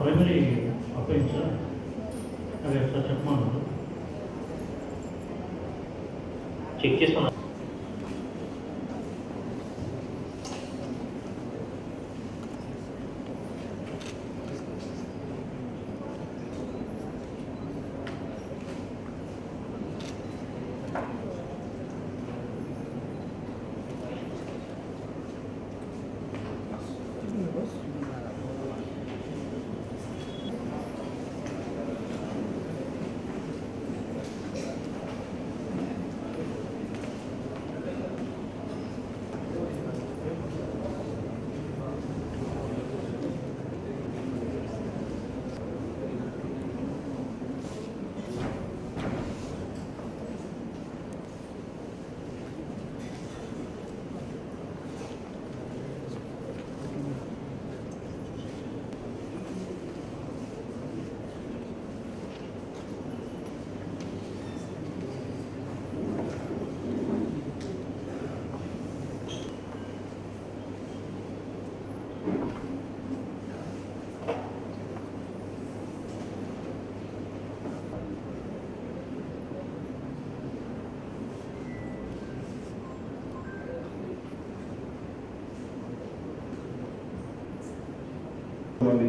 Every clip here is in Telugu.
ప్రైమరీ అప్లయించా అది ఒకసారి చెప్పమన్నారు చెక్ చేసుకున్నా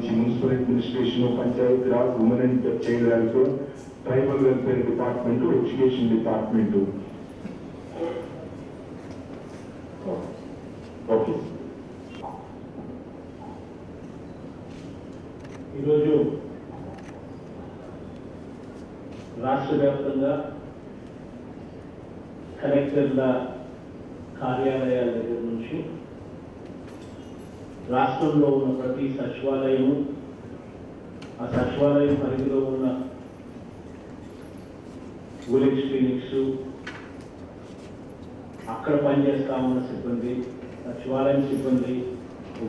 సంబంధించి municipal administration Panchayat Raj women and child welfare tribal welfare department education department. Okay. ఈరోజు రాష్ట్ర వ్యాప్తంగా కలెక్టర్ల కార్యాలయాల దగ్గర నుంచి రాష్ట్రంలో ఉన్న ప్రతి సచివాలయము ఆ సచివాలయం పరిధిలో ఉన్న విలేజ్ క్లినిక్స్ అక్కడ పనిచేస్తా ఉన్న సిబ్బంది సచివాలయం సిబ్బంది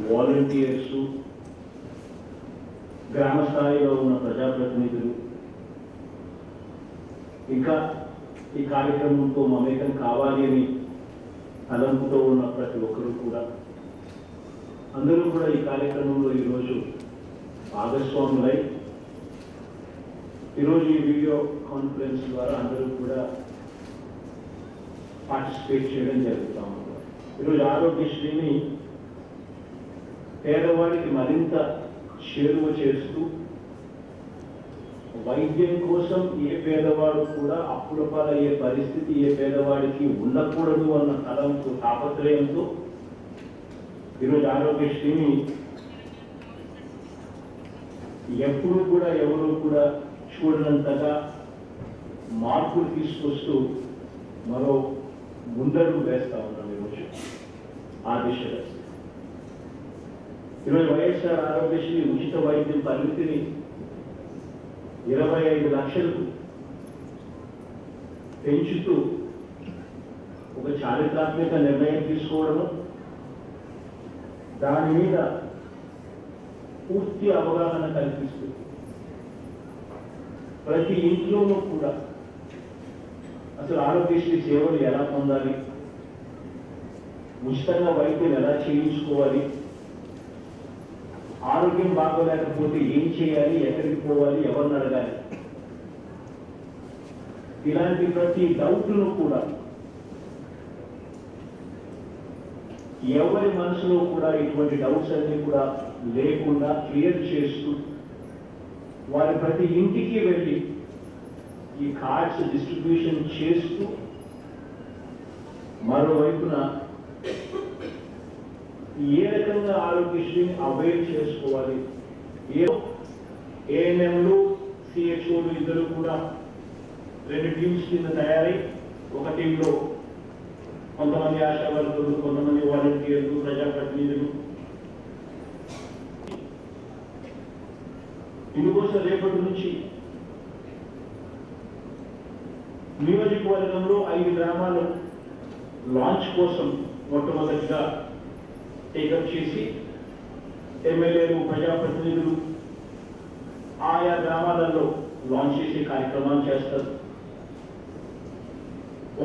వాలంటీర్స్ గ్రామ స్థాయిలో ఉన్న ప్రజాప్రతినిధులు. ఇంకా ఈ కార్యక్రమంతో మమేకం కావాలి అని తలంపుతో ఉన్న ప్రతి ఒక్కరూ కూడా అందరూ కూడా ఈ కార్యక్రమంలో ఈరోజు భాగస్వాములై ఈరోజు ఈ వీడియో కాన్ఫరెన్స్ ద్వారా అందరూ కూడా పార్టిసిపేట్ చేయడం జరుగుతూ ఉంది. ఈరోజు ఆరోగ్యశ్రీని పేదవాడికి మరింత చేరువ చేస్తూ వైద్యం కోసం ఏ పేదవాడు కూడా అప్పుల పాలయ్యే పరిస్థితి ఏ పేదవాడికి ఉండకూడదు అన్న తలంపు తాపత్రయంతో ఈరోజు ఆరోగ్యశ్రీని ఎప్పుడు కూడా ఎవరు కూడా చూడనంతగా మార్పులు తీసుకొస్తూ మరో ముందరు వేస్తా ఉన్నాం ఈరోజు ఆ దిశగా. ఈరోజు వైఎస్ఆర్ ఆరోగ్యశ్రీ ఉచిత వైద్యం పరిమితిని ఇరవై ఐదు లక్షలకు పెంచుతూ ఒక చారిత్రాత్మక నిర్ణయం తీసుకోవడము దాని మీద పూర్తి అవగాహన కల్పిస్తుంది. ప్రతి ఇంట్లోనూ కూడా అసలు ఆరోగ్యశ్రీ సేవలు ఎలా పొందాలి? ఉచితంగా వైద్యం ఎలా చేయించుకోవాలి? ఆరోగ్యం బాగోలేకపోతే ఏం చేయాలి? ఎక్కడికి పోవాలి? ఎవరిని అడగాలి? ఇలాంటి ప్రతి డౌట్ను కూడా ఎవరి మనసులో కూడా ఇటువంటి డౌట్స్ అన్ని కూడా లేకుండా క్లియర్ చేస్తూ వారి ప్రతి ఇంటికి వెళ్ళి ఈ కార్డ్స్ డిస్ట్రిబ్యూషన్ చేస్తూ మరోవైపున ఏ రకంగా ఆరోగ్యశ్రీని అవైల్ చేసుకోవాలి? ఏ ఏఎన్ఎంలు సిహెచ్ఓలు ఇద్దరు కూడా రెండు టీమ్స్ కింద తయారై ఒక టీంలో కొంతమంది ఆశా వర్కర్లు కొంతమంది వాలంటీర్లు ప్రజాప్రతినిధులు. ఇందుకోసం రేపటి నుంచి నియోజకవర్గంలో ఐదు గ్రామాలు లాంచ్ కోసం మొట్టమొదటిగా టేకప్ చేసి ఎమ్మెల్యేలు ప్రజాప్రతినిధులు ఆయా గ్రామాలలో లాంచ్ చేసే కార్యక్రమాలు చేస్తారు.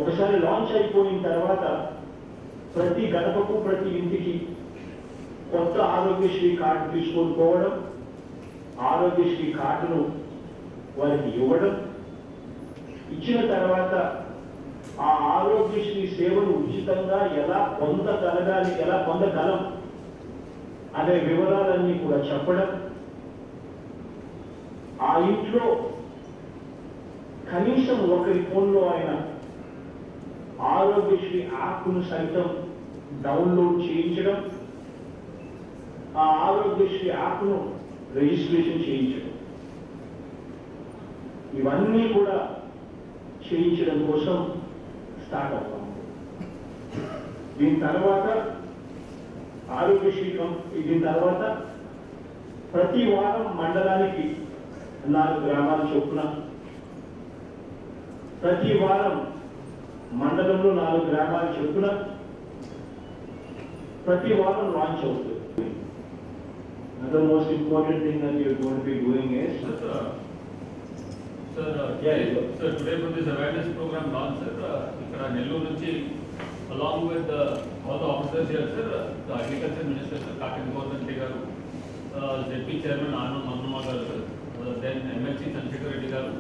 ఒకసారి లాంచ్ అయిపోయిన తర్వాత ప్రతి గడపకు ప్రతి ఇంటికి కొత్త ఆరోగ్యశ్రీ కార్డు తీసుకొని పోవడం ఆరోగ్యశ్రీ కార్డును వారికి ఇవ్వడం. ఇచ్చిన తర్వాత ఆ ఆరోగ్యశ్రీ సేవలు ఉచితంగా ఎలా పొందగలగాలి ఎలా పొందగలం అనే వివరాలన్నీ కూడా చెప్పడం. ఆ ఇంట్లో కనీసం ఒకరి ఫోన్లో ఆయన ఆరోగ్యశ్రీ యాప్ను సైతం డౌన్లోడ్ చేయించడం ఆ ఆరోగ్యశ్రీ యాప్ను రిజిస్ట్రేషన్ చేయించడం. ఇవన్నీ కూడా చేయించడం కోసం స్టార్ట్ అవుతాం. దీని తర్వాత ఆరోగ్యశ్రీ దీని తర్వాత ప్రతి వారం మండలానికి నాలుగు గ్రామాల చొప్పున ప్రతి వారం మండలంలో నాలుగు గ్రామాల చొప్పున ప్రతి వారం లాంచ్ అవుతుంది Another most important thing that you're going to be doing is Sir, uh, sir, uh, Yeah, today- sir. sir, today for this awareness program launch, sir, uh, ఇక్కడ నెల్లూరు నుంచి along with uh, all the officers here, sir, uh, the agriculture minister, sir, Kakinada government గారు, uh, ZP chairman Anand Mannamma గారు, sir, uh, then MLC Chandrasekhar Reddy గారు,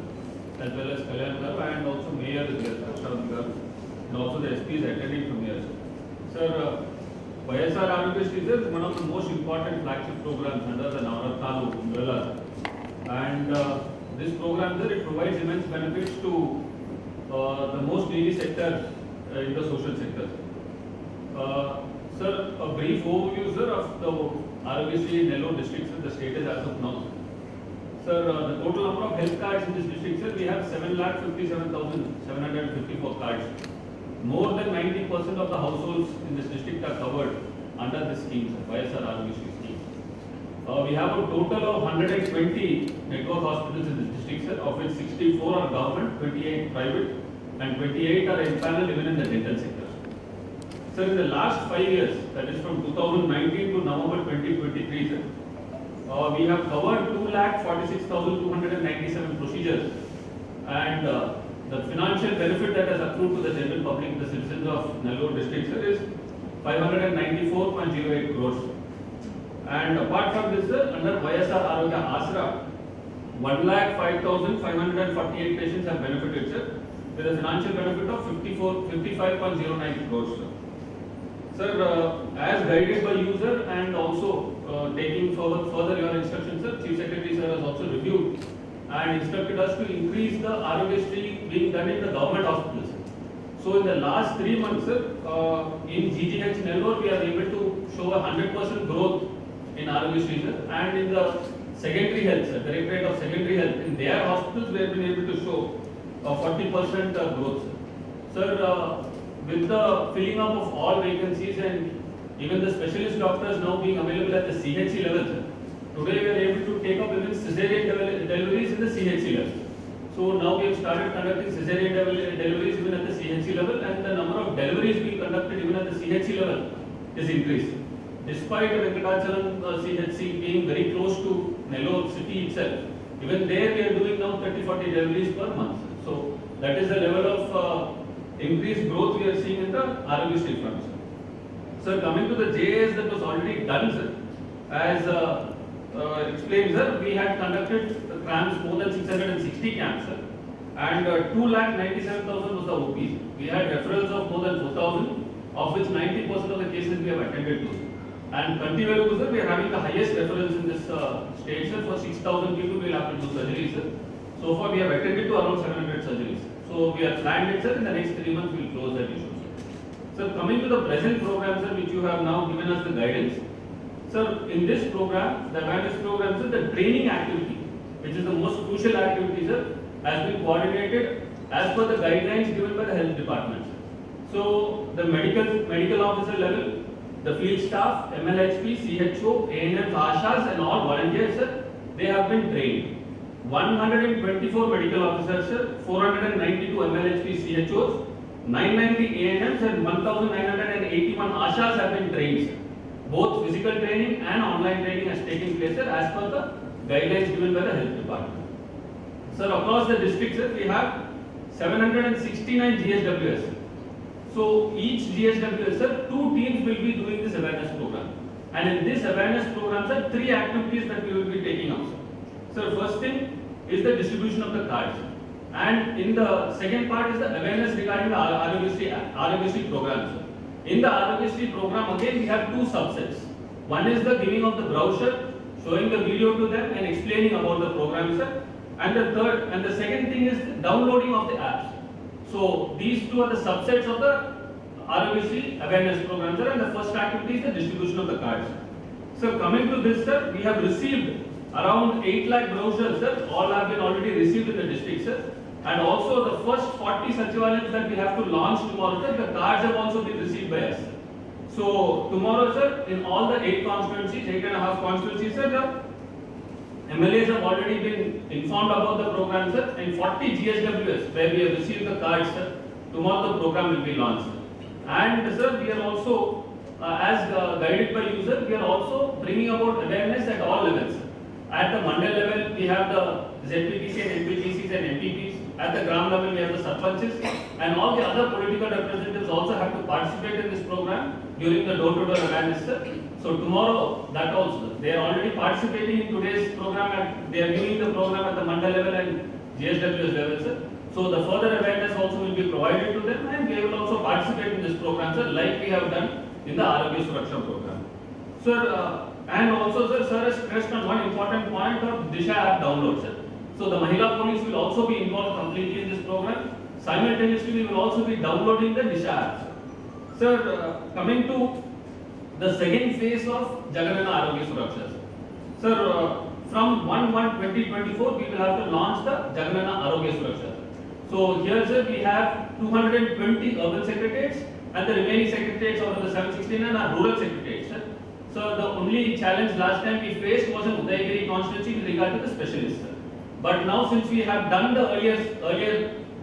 as well as Kalyan garu, and also mayor is here, sir, Shravan and also the SP is attending from here, sir. Uh, YSR Arogyasri is one of the most important flagship programs under the Navratnalu umbrella. And uh, this program, there, it provides immense benefits to uh, the most needy sector uh, in the social sector. Uh, Sir, a brief overview, sir, of the RBC in Nellore district, sir, the status as of now. Sir, uh, the total number of health cards in this district, sir, we have seven lakh fifty-seven thousand seven hundred and fifty-four cards. More than ninety percent of the households in this district are covered under this scheme, sir, YSR Arogyasri scheme. Uh, we have a total of hundred and twenty network hospitals in this district, sir, of which sixty-four are government, twenty-eight private, and twenty-eight are empaneled even in the dental sector. Sir, in the last five years, that is from two thousand nineteen to November twenty twenty-three, sir, uh, we have covered two lakh forty-six thousand two hundred and ninety-seven procedures. And uh, the financial benefit that has accrued to the general public, the citizens of Nellore district, sir, is five hundred and ninety-four point zero eight crores. And apart from this, sir, under YSR Arogya Asra, one lakh five thousand five hundred and forty-eight patients have benefited, sir, with a financial benefit of fifty-four, fifty-five point zero nine crores, sir. Sir, uh, as guided by you, sir, and also uh, taking forward further your instructions, sir, Chief Secretary, sir, has also reviewed and instructed us to increase the Arogyasri being done in the government hospitals. So in the last three months, sir, uh, in GGH Nellore, we are able to show a hundred percent growth in Arogyasri, sir, and in the secondary health, sir, Directorate of Secondary Health, in their hospitals, we have been able to show a forty percent growth, sir. Sir, uh, with the filling up of all vacancies and even the specialist doctors now being available at the CHC level, today we are able to take up even cesarean deliveries in the CHC level. So now we have started conducting cesarean deliveries even at the CHC level and the number of deliveries being conducted even at the CHC level is increased. Despite Venkatachalam uh, CHC being very close to Nellore city itself, even there we are doing now 30-40 deliveries per month. So that is the level of uh, increased growth we are seeing in the Arogyasri front. sir. Sir, coming to the JAS that was already done, sir, as uh, uh, explained, sir, we had conducted the camps, more than 660 camps, sir, and uh, 2 lakh 97,000 was the OPs. We had referrals of more than 4,000, of which 90% of the cases we have attended to. And continually, sir, we are having the highest referrals in this uh, state, sir, for 6,000 people we will have to do surgery, sir. So far, we have attended to around 700 surgeries. So we are planned it, sir, in the next three months, we will close that issue, sir. Coming to the present program, sir, which you have now given us the guidance. Sir, in this program, the awareness program, sir, the training activity, which is the most crucial activity, sir, has been coordinated as per the guidelines given by the health department. sir. So, the medical, medical officer level, the field staff, MLHP, CHO, ANMs, ASHAs and all volunteers, sir, they have been trained. 124 medical officers, 492 MLHP CHOs, 990 ANMs and 1981 ASHAs have been trained, sir. Both physical training and online training has taken place, sir, as per the guidelines given by the health department. Sir, across the district, sir, we have 769 GSWS. So each GSWS, sir, two teams will be doing this awareness program. And in this awareness program, sir, three activities that we will be taking up, sir. So first thing is the distribution of the cards. And in the second part is the awareness regarding the Arogyasri Arogyasri program. In the Arogyasri program, again, we have two subsets. One is the giving of the brochure, showing the video to them and explaining about the program, sir. And the third, and the second thing is downloading of the apps. So these two are the subsets of the Arogyasri awareness program, sir. And the first activity is the distribution of the cards. So coming to this, sir, we have received around 8 lakh brochures, sir. All have been already received in the district, sir. And also the first 40 Sachivalayas that we have to launch tomorrow, sir, the cards have also been received by us. So tomorrow, sir, in all the eight constituencies, eight and a half constituencies, sir, the MLAs have already been informed about the program, sir. And 40 GSWS where we have received the cards, sir. Tomorrow the program will be launched. And sir, we are also, uh, as uh, guided by you, sir, we are also bringing about awareness at all levels. At the mandal level, we have the ZPTC and NPTCs and MPPs. At the gram level, we have the sarpanches. And all the other political representatives also have to participate in this program during the door-to-door sir. So tomorrow, that also, they are already participating in today's program and they are giving the program at the mandal level and GSWS level, sir. So the further awareness also will be provided to them and they will also participate in this program, sir, like we have done in the Arogya Suraksha program. Sir, uh, and also, sir, sir has stressed on one important point of Disha app download, sir. So the Mahila police will also be involved completely in this program. Simultaneously, we will also be downloading the Disha app. sir. Sir, uh, coming to the second phase of Jaganana Arogya Suraksha. sir. Uh, from 1-1-2024, we will have to launch the Jaganana Arogya Suraksha. So here, sir, we have 220 urban secretaries and the remaining secretaries out of the 769 are rural secretariats, sir. So the only challenge last time we faced was in Udaigiri constituency with regard to the specialists. But now since we have done the earlier, earlier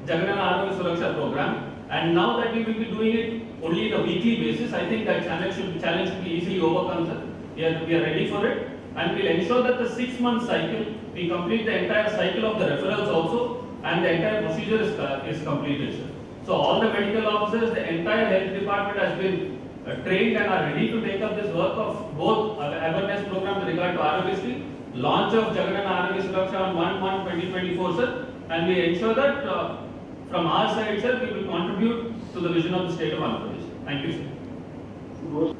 Jaganana Arogya Suraksha program, and now that we will be doing it only on a weekly basis, I think that challenge should, challenge should be easily overcome, sir. We are, we are ready for it, and we'll ensure that the six-month cycle, we complete the entire cycle of the referrals also, and the entire procedure is, co- is completed, sir. So all the medical officers, the entire health department has been uh, trained and are ready to take up this regard to Arogyasri, launch of Jagannath Arogya Suraksha on 1-1-2024, sir, and we ensure that uh, from our side, sir, we will contribute to the vision of the state of Andhra Pradesh. Thank you, sir.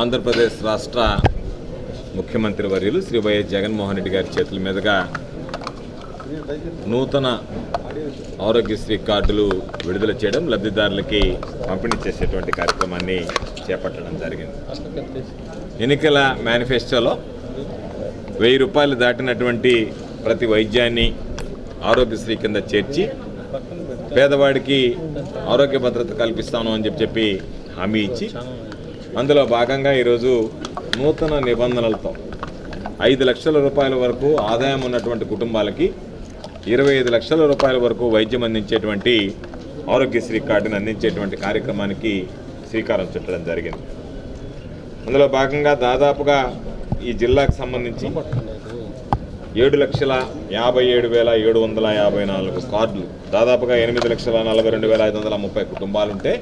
Andhra Pradesh రాష్ట్ర ముఖ్యమంత్రి వర్యులు శ్రీ వైఎస్ జగన్మోహన్ రెడ్డి గారి చేతుల మీదుగా నూతన ఆరోగ్యశ్రీ కార్డులు విడుదల చేయడం లబ్ధిదారులకి పంపిణీ చేసేటువంటి కార్యక్రమాన్ని చేపట్టడం జరిగింది. ఎన్నికల మేనిఫెస్టోలో వెయ్యి రూపాయలు దాటినటువంటి ప్రతి వైద్యాన్ని ఆరోగ్యశ్రీ కింద చేర్చి పేదవాడికి ఆరోగ్య భద్రత కల్పిస్తాను అని చెప్పి చెప్పి హామీ ఇచ్చి అందులో భాగంగా ఈరోజు నూతన నిబంధనలతో ఐదు లక్షల రూపాయల వరకు ఆదాయం ఉన్నటువంటి కుటుంబాలకి ఇరవై ఐదు లక్షల రూపాయల వరకు వైద్యం అందించేటువంటి ఆరోగ్యశ్రీ కార్డును అందించేటువంటి కార్యక్రమానికి శ్రీకారం చుట్టడం జరిగింది. అందులో భాగంగా దాదాపుగా ఈ జిల్లాకు సంబంధించి ఏడు లక్షల యాభై ఏడు వేల ఏడు వందల యాభై నాలుగు కార్డులు దాదాపుగా ఎనిమిది లక్షల నలభై రెండు వేల ఐదు వందల ముప్పై కుటుంబాలుంటే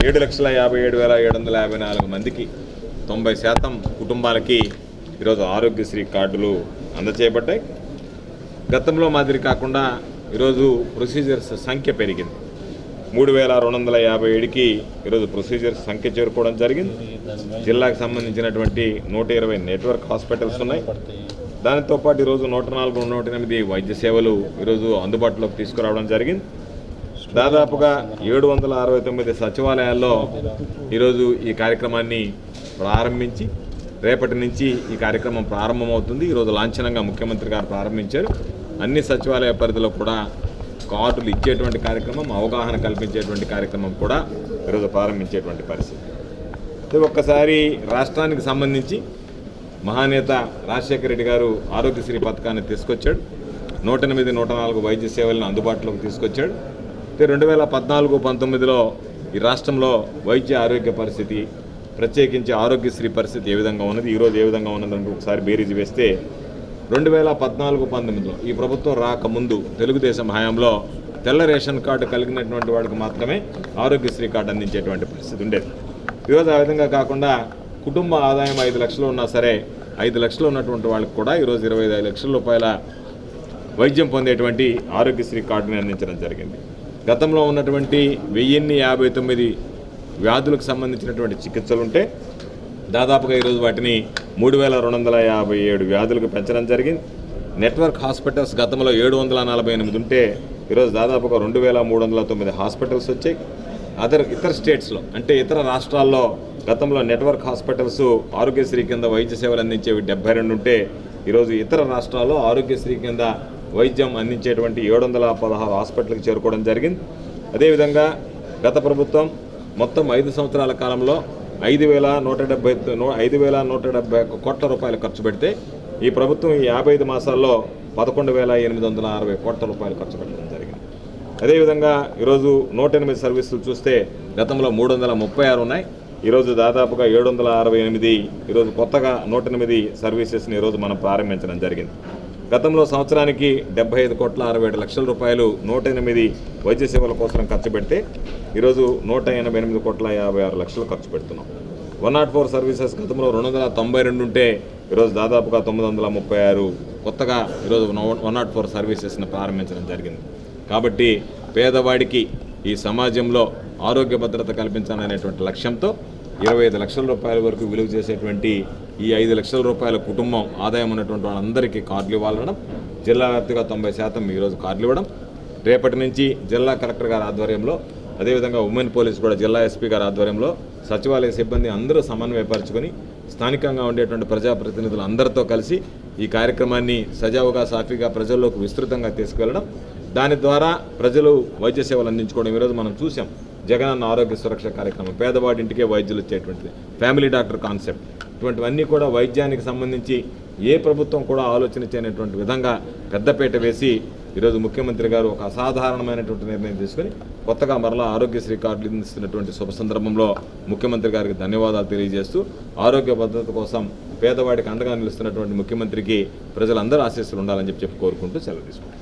ఏడు లక్షల యాభై ఏడు వేల ఏడు వందల యాభై నాలుగు మందికి తొంభై శాతం కుటుంబాలకి ఈరోజు ఆరోగ్యశ్రీ కార్డులు అందచేయబడ్డాయి. గతంలో మాదిరి కాకుండా ఈరోజు ప్రొసీజర్స్ సంఖ్య పెరిగింది. మూడు వేల రెండు వందల యాభై ఏడుకి ఈరోజు ప్రొసీజర్స్ సంఖ్య చేరుకోవడం జరిగింది. జిల్లాకు సంబంధించినటువంటి నూట ఇరవై నెట్వర్క్ హాస్పిటల్స్ ఉన్నాయి. దానితో పాటు ఈరోజు నూట నాలుగు నూట ఎనిమిది వైద్య సేవలు ఈరోజు అందుబాటులోకి తీసుకురావడం జరిగింది. దాదాపుగా ఏడు వందల అరవై తొమ్మిది సచివాలయాల్లో ఈరోజు ఈ కార్యక్రమాన్ని ప్రారంభించి రేపటి నుంచి ఈ కార్యక్రమం ప్రారంభమవుతుంది. ఈరోజు లాంఛనంగా ముఖ్యమంత్రి గారు ప్రారంభించారు. అన్ని సచివాలయ పరిధిలో కూడా కార్డులు ఇచ్చేటువంటి కార్యక్రమం అవగాహన కల్పించేటువంటి కార్యక్రమం కూడా ఈరోజు ప్రారంభించేటువంటి పరిస్థితి. ఒక్కసారి రాష్ట్రానికి సంబంధించి మహానేత రాజశేఖర రెడ్డి గారు ఆరోగ్యశ్రీ పథకాన్ని తీసుకొచ్చాడు. నూట ఎనిమిది నూట నాలుగు వైద్య సేవలను అందుబాటులోకి తీసుకొచ్చాడు. రెండు వేల పద్నాలుగు పంతొమ్మిదిలో ఈ రాష్ట్రంలో వైద్య ఆరోగ్య పరిస్థితి ప్రత్యేకించి ఆరోగ్యశ్రీ పరిస్థితి ఏ విధంగా ఉన్నది ఈరోజు ఏ విధంగా ఉన్నదని ఒకసారి బేరీజు వేస్తే రెండు వేల పద్నాలుగు పంతొమ్మిదిలో ఈ ప్రభుత్వం రాకముందు తెలుగుదేశం హయాంలో తెల్ల రేషన్ కార్డు కలిగినటువంటి వాడికి మాత్రమే ఆరోగ్యశ్రీ కార్డు అందించేటువంటి పరిస్థితి ఉండేది. ఈరోజు ఆ విధంగా కాకుండా కుటుంబ ఆదాయం ఐదు లక్షలు ఉన్నా సరే ఐదు లక్షలు ఉన్నటువంటి వాళ్ళకి కూడా ఈరోజు ఇరవై ఐదు లక్షల రూపాయల వైద్యం పొందేటువంటి ఆరోగ్యశ్రీ కార్డుని అందించడం జరిగింది. గతంలో ఉన్నటువంటి వెయ్యిన్ని యాభై తొమ్మిది వ్యాధులకు సంబంధించినటువంటి చికిత్సలు ఉంటే దాదాపుగా ఈరోజు వాటిని మూడు వేల రెండు వందల యాభై ఏడు వ్యాధులకు పెంచడం జరిగింది. నెట్వర్క్ హాస్పిటల్స్ గతంలో ఏడు వందల నలభై ఎనిమిది ఉంటే ఈరోజు దాదాపుగా రెండు వేల మూడు వందల తొమ్మిది హాస్పిటల్స్ వచ్చాయి. అదర్ ఇతర స్టేట్స్లో అంటే ఇతర రాష్ట్రాల్లో గతంలో నెట్వర్క్ హాస్పిటల్స్ ఆరోగ్యశ్రీ కింద వైద్య సేవలు అందించేవి డెబ్బై రెండు ఉంటే ఈరోజు ఇతర రాష్ట్రాల్లో ఆరోగ్యశ్రీ కింద వైద్యం అందించేటువంటి ఏడు వందల పదహారు హాస్పిటల్కి చేరుకోవడం జరిగింది. అదేవిధంగా గత ప్రభుత్వం మొత్తం ఐదు సంవత్సరాల కాలంలో ఐదు వేల నూట డెబ్బై ఐదు వేల నూట డెబ్బై కోట్ల రూపాయలు ఖర్చు పెడితే ఈ ప్రభుత్వం ఈ యాభై ఐదు మాసాల్లో పదకొండు వేల ఎనిమిది వందల అరవై కోట్ల రూపాయలు ఖర్చు పెట్టడం జరిగింది. అదేవిధంగా ఈరోజు నూట ఎనిమిది సర్వీసులు చూస్తే గతంలో మూడు వందల ముప్పై ఆరు ఉన్నాయి. ఈరోజు దాదాపుగా ఏడు వందల అరవై ఎనిమిది ఈరోజు కొత్తగా నూట ఎనిమిది సర్వీసెస్ని ఈరోజు మనం ప్రారంభించడం జరిగింది. గతంలో సంవత్సరానికి డెబ్బై ఐదు కోట్ల అరవై ఏడు లక్షల రూపాయలు నూట ఎనిమిది వైద్య సేవల కోసం ఖర్చు పెడితే ఈరోజు నూట ఎనభై ఎనిమిది కోట్ల యాభై ఆరు లక్షలు ఖర్చు పెడుతున్నాం. వన్ నాట్ ఫోర్ సర్వీసెస్ గతంలో రెండు వందల తొంభై రెండు ఉంటే ఈరోజు దాదాపుగా తొమ్మిది వందల ముప్పై ఆరు కొత్తగా ఈరోజు వన్ నాట్ ఫోర్ సర్వీసెస్ని ప్రారంభించడం జరిగింది. కాబట్టి పేదవాడికి ఈ సమాజంలో ఆరోగ్య భద్రత కల్పించాలనేటువంటి లక్ష్యంతో ఇరవై ఐదు లక్షల రూపాయల వరకు విలువ చేసేటువంటి ఈ ఐదు లక్షల రూపాయల కుటుంబం ఆదాయం ఉన్నటువంటి వాళ్ళందరికీ కార్డులు ఇవ్వాలనడం జిల్లా వ్యాప్తిగా తొంభై శాతం ఈరోజు కార్డులు ఇవ్వడం రేపటి నుంచి జిల్లా కలెక్టర్ గారి ఆధ్వర్యంలో అదేవిధంగా ఉమెన్ పోలీస్ కూడా జిల్లా ఎస్పీ గారి ఆధ్వర్యంలో సచివాలయ సిబ్బంది అందరూ సమన్వయపరుచుకొని స్థానికంగా ఉండేటువంటి ప్రజాప్రతినిధులు అందరితో కలిసి ఈ కార్యక్రమాన్ని సజావుగా సాఫీగా ప్రజల్లోకి విస్తృతంగా తీసుకువెళ్ళడం దాని ద్వారా ప్రజలు వైద్య సేవలు అందించుకోవడం ఈరోజు మనం చూసాం జగనన్న ఆరోగ్య సురక్ష కార్యక్రమం పేదవాడి ఇంటికే వైద్యులు వచ్చేటువంటిది ఫ్యామిలీ డాక్టర్ కాన్సెప్ట్. ఇటువంటివన్నీ కూడా వైద్యానికి సంబంధించి ఏ ప్రభుత్వం కూడా ఆలోచన చేయనటువంటి విధంగా పెద్దపేట వేసి ఈరోజు ముఖ్యమంత్రి గారు ఒక అసాధారణమైనటువంటి నిర్ణయం తీసుకొని కొత్తగా మరలా ఆరోగ్యశ్రీ కార్డులు ఇస్తున్నటువంటి శుభ సందర్భంలో ముఖ్యమంత్రి గారికి ధన్యవాదాలు తెలియజేస్తూ ఆరోగ్య భద్రత కోసం పేదవాడికి అండగా నిలుస్తున్నటువంటి ముఖ్యమంత్రికి ప్రజలందరూ ఆశీస్సులు ఉండాలని చెప్పి చెప్పి కోరుకుంటూ సెలవు తీసుకుంటాం